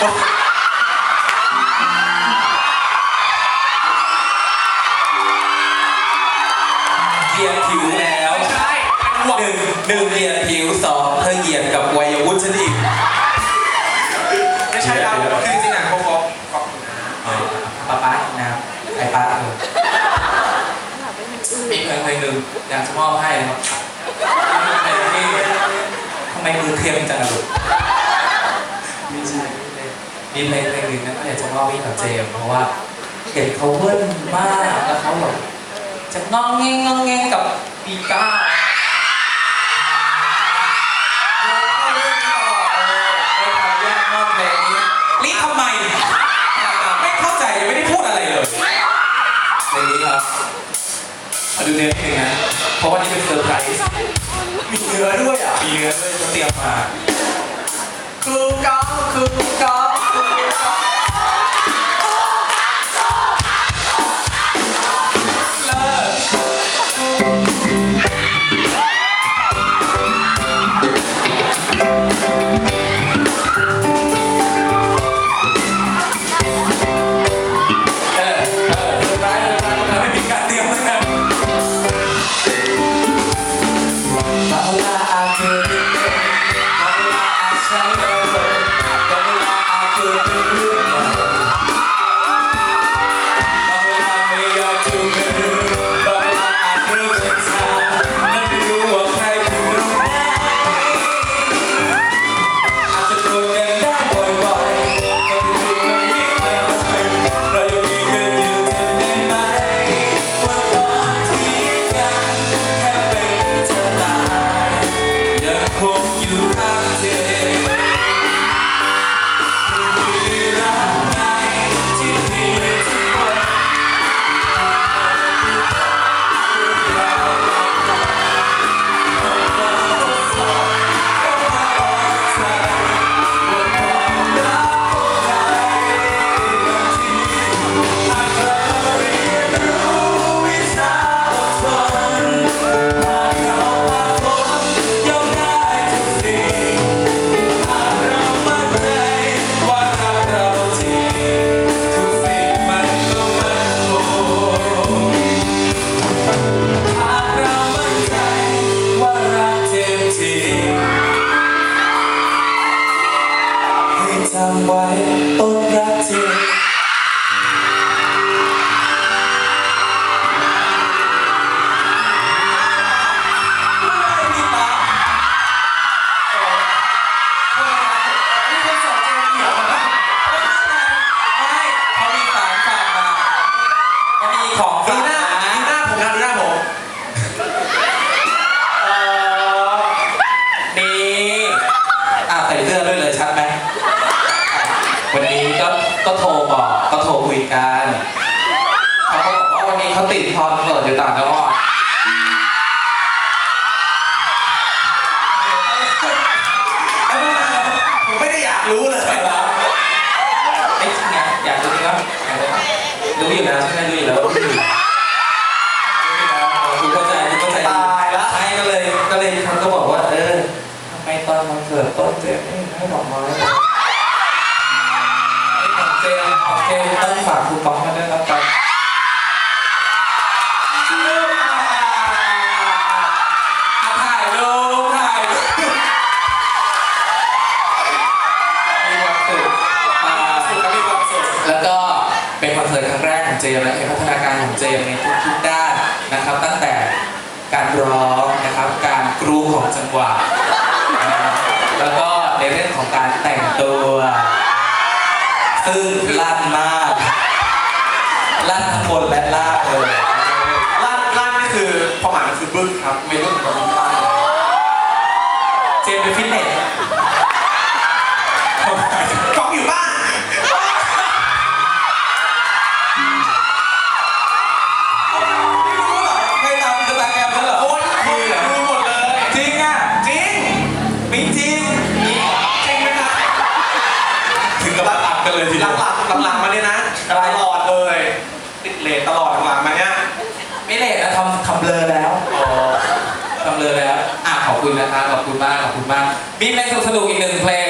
เหยียบผิวแล้วใช่หนึ่งหนึ่งเหยียบผิวสองเธอเหยียบกับวัยวุฒิฉันอีกไม่ใช่ครับคือจริงๆอะผมบอกขอบคุณป้าป้าอีกน้ำไอ้ป้าเธอมีเพลงเพลงหนึ่งอยากจะมอบให้ครับทำไมมือเทียมจังเลย มีเพลงเพลงหนึ่งนะก็อยากจะมอบให้กับเจมส์เพราะว่าเห็นเขาเบิ้ลมากแล้วเขาแบบจะงองแงงงองแงงกับปีก้าเรื่องตลอดเลยไปทำยากมากเพลงนี้รีบทำไมไม่เข้าใจยังไม่ได้พูดอะไรเลยเพลงนี้ครับมาดูเนื้อเพลงนะ เพราะว่านี่เป็นเซอร์ไพรส์ มีเนื้อด้วยอะ มีเนื้อด้วยเตรียมมา ต้นรักจริงไม่เขามีสารฝากมาเขามีของดูฝากหน้า ดูหน้าผมนะดูหน้าผม เอ่อนี่อะใส่เสื้อด้วยเลยชัดไหมวันนี้ ก็ก็โทรบอกก็โทรคุยกันเขาก็บอกว่าวันนี้เขาติดคอนเสิร์ตอยู่ต่างจังหวัดผมไม่ได้อยากรู้เลยไอ้จริงไงอยากรู้จริงว่ารู้อยู่แล้วใช่ไหมรู้อยู่แล้วว่ารู้อยู่แล้วคุณเข้าใจคุณเข้าใจตายละใช่ก็เลยก็เลยเขาก็บอกว่าเออทำไมตอนคอนเสิร์ตต้นเจมส์ไม่ให้ดอกไม้ ของเจมต้องฝากคูปองมาด้วยแล้วกันถ่ายรูปถ่ายรูปมีความสุขอ่าสุดก็มีความสุขแล้วก็เป็นคอนเสิร์ตครั้งแรกของเจมและเห็นพัฒนาการของเจมในทุกๆด้านนะครับ ตั้งแต่การร้องนะครับ การกรูของจังหวะนะครับแล้วก็ในเรื่องของการแต่งตัว ซึ่งลั่นมากลั่นทั้งบนและล่างเลยลั่นลั่นนี่คือความหมายมันคือบึ้งครับ ไม่บึ้งแบบบึ้งลั่นเจมส์เป็นฟิตเนส หเดีลัยวงหลังหลังหลังๆมาเนี่ยนะตลอดเลย ติดเลทตลอดหลังๆมาเนี่ยไม่เลทนะทำทำเบลอแล้วทำเลยแล้วอะขอบคุณนะครับขอบคุณมากขอบคุณมากมีเพลงสนุกๆอีกหนึ่งเพลง